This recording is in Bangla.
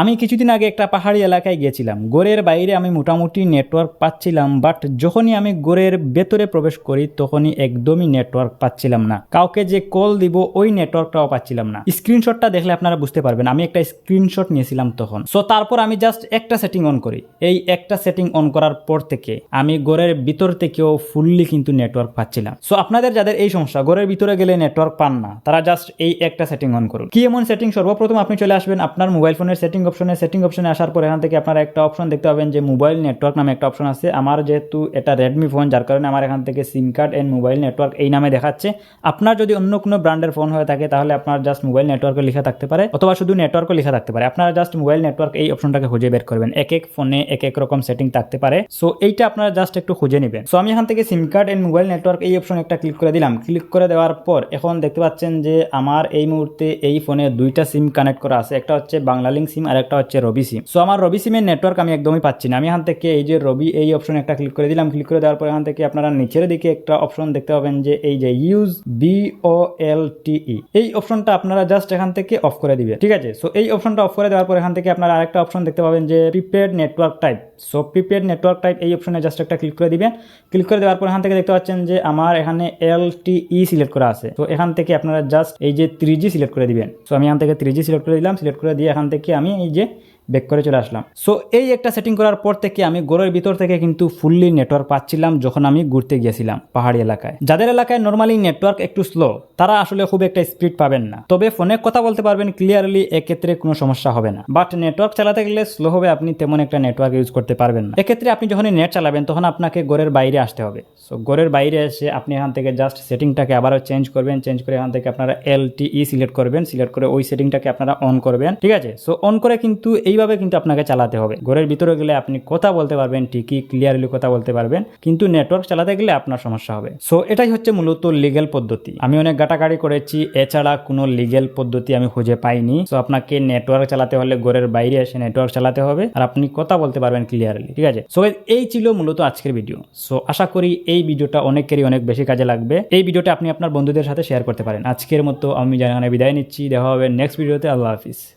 আমি কিছুদিন আগে একটা পাহাড়ি এলাকায় গিয়েছিলাম। গোরের বাইরে আমি মোটামুটি নেটওয়ার্ক পাচ্ছিলাম, বাট যখনই আমি গোরের ভেতরে প্রবেশ করি, তখনই একদমই নেটওয়ার্ক পাচ্ছিলাম না। কাউকে যে কল দিব, ওই নেটওয়ার্কটাও পাচ্ছিলাম না। স্ক্রিনশটটা দেখলে আপনারা বুঝতে পারবেন, আমি একটা স্ক্রিনশট নিয়েছিলাম তখন। সো তারপর আমি জাস্ট একটা সেটিং অন করি। এই একটা সেটিং অন করার পর থেকে আমি গোরের ভিতর থেকেও ফুললি কিন্তু নেটওয়ার্ক পাচ্ছিলাম। সো আপনাদের যাদের এই সমস্যা গোরের ভিতরে গেলে নেটওয়ার্ক পান না, তারা জাস্ট এই একটা সেটিং অন করুন। কি এমন সেটিং সর্বপ্রথম আপনি চলে আসবেন আপনার মোবাইল ফোনের সেটিং অপশনে সেটিং অপশনে আসার পর এখান থেকে আপনারা একটা অপশন দেখতে পাবেন যে মোবাইল নেটওয়ার্ক নামে একটা অপশন আছে। আমার যেহেতু এটা রেডমি ফোন যার কারণে আমার এখান থেকে SIM card and mobile network এই নামে দেখাচ্ছে। আপনার যদি অন্য কোনো ব্র্যান্ডের ফোন হয়ে থাকে, তাহলে আপনার জাস্ট মোবাইল নেটওয়ার্কে লেখা থাকতে পারে, অথবা শুধু নেটওয়ার্কও লেখা থাকতে পারে। আপনারা জাস্ট মোবাইল নেটওয়ার্ক এই অপশনটাকে খুঁজে বের করবেন। এক এক ফোনে এক এক রকম সেটিং থাকতে পারে। সো এইটা আপনারা জাস্ট একটু খুঁজে নেবেন। সো আমি এখান থেকে SIM card and mobile network এই অপশন একটা ক্লিক করে দিলাম। ক্লিক করে দেওয়ার পর এখন দেখতে পাচ্ছেন যে আমার এই মুহূর্তে এই ফোনে দুইটা সিম কানেক্ট করা আছে। একটা হচ্ছে বাংলালিংক সিম একটা হচ্ছে রবি সিম। সো আমার রবি সিমের নেটওয়ার্ক আমি একদমই পাচ্ছি না। আমি এখান থেকে এই যে রবি, এই অপশন একটা ক্লিক করে দিলাম। ক্লিক করে দেওয়ার পর এখান থেকে আপনারা নিচের দিকে একটা অপশন দেখতে পাবেন যে এই যে ইউজ বি ও এল টি ই এই অপশনটা আপনারা জাস্ট এখান থেকে অফ করে দিবেন ঠিক আছে? সো এই অপশনটা অফ করে দেওয়ার পর এখান থেকে আপনারা আরেকটা অপশন দেখতে পাবেন যে prepaid network type so prepaid network type এই অপশনে জাস্ট একটা ক্লিক করে দিবেন। ক্লিক করে দেওয়ার পর এখান থেকে দেখতে পাচ্ছেন যে আমার এখানে এল টি ই সিলেক্ট করা আছে। তো এখান থেকে আপনারা জাস্ট এই যে থ্রি সিলেক্ট করে দিবেন। সো আমি এখান থেকে থ্রি সিলেক্ট করে দিলাম। সিলেক্ট করে দিয়ে এখান থেকে আমি এই যে ব্যাক করে চলে আসলাম। সো এই একটা সেটিং করার পর থেকে আমি গোড়ের ভিতর থেকে কিন্তু ফুললি নেটওয়ার্ক পাচ্ছিলাম যখন আমি ঘুরতে গিয়েছিলাম পাহাড়ি এলাকায়। যাদের এলাকায় নর্মালি নেটওয়ার্ক একটু স্লো তারা আসলে খুব একটা স্পিড পাবেন না। তবে ফোনে কথা বলতে পারবেন ক্লিয়ারলি এক্ষেত্রে কোনো সমস্যা হবে না। বাট নেটওয়ার্ক চালাতে গেলে স্লো হবে, আপনি তেমন একটা নেটওয়ার্ক ইউজ করতে পারবেন না। এক্ষেত্রে আপনি যখনই নেট চালাবেন, তখন আপনাকে গোরের বাইরে আসতে হবে। সো গোরের বাইরে এসে আপনি এখান থেকে জাস্ট সেটিংটাকে আবারও চেঞ্জ করবেন চেঞ্জ করে এখান থেকে আপনারা এল সিলেক্ট করবেন সিলেক্ট করে ওই সেটিংটাকে আপনারা অন করবেন। ঠিক আছে? সো অন করে কিন্তু এইভাবে কিন্তু আপনাকে চালাতে হবে। ঘরের ভিতরে গেলে আপনি কথা বলতে পারবেন, ঠিকই ক্লিয়ারলি কথা বলতে পারবেন, কিন্তু নেটওয়ার্ক চালাতে গেলে আপনার সমস্যা হবে। সো এটাই হচ্ছে মূলত লিগেল পদ্ধতি। আমি অনেক গাটাগাড়ি করেছি, এছাড়া কোনো লিগেল পদ্ধতি আমি খুঁজে পাইনি। সো আপনাকে নেটওয়ার্ক চালাতে হলে ঘরের বাইরে এসে নেটওয়ার্ক চালাতে হবে আর আপনি কথা বলতে পারবেন ক্লিয়ারলি ঠিক আছে? সো এই ছিল মূলত আজকের ভিডিও সো আশা করি এই ভিডিওটা অনেকেরই অনেক বেশি কাজে লাগবে। এই ভিডিওটা আপনি আপনার বন্ধুদের সাথে শেয়ার করতে পারেন। আজকের মতো আমি জানানে বিদায় নিচ্ছি। দেখা হবে নেক্সট ভিডিওতে আল্লাহ হাফিজ।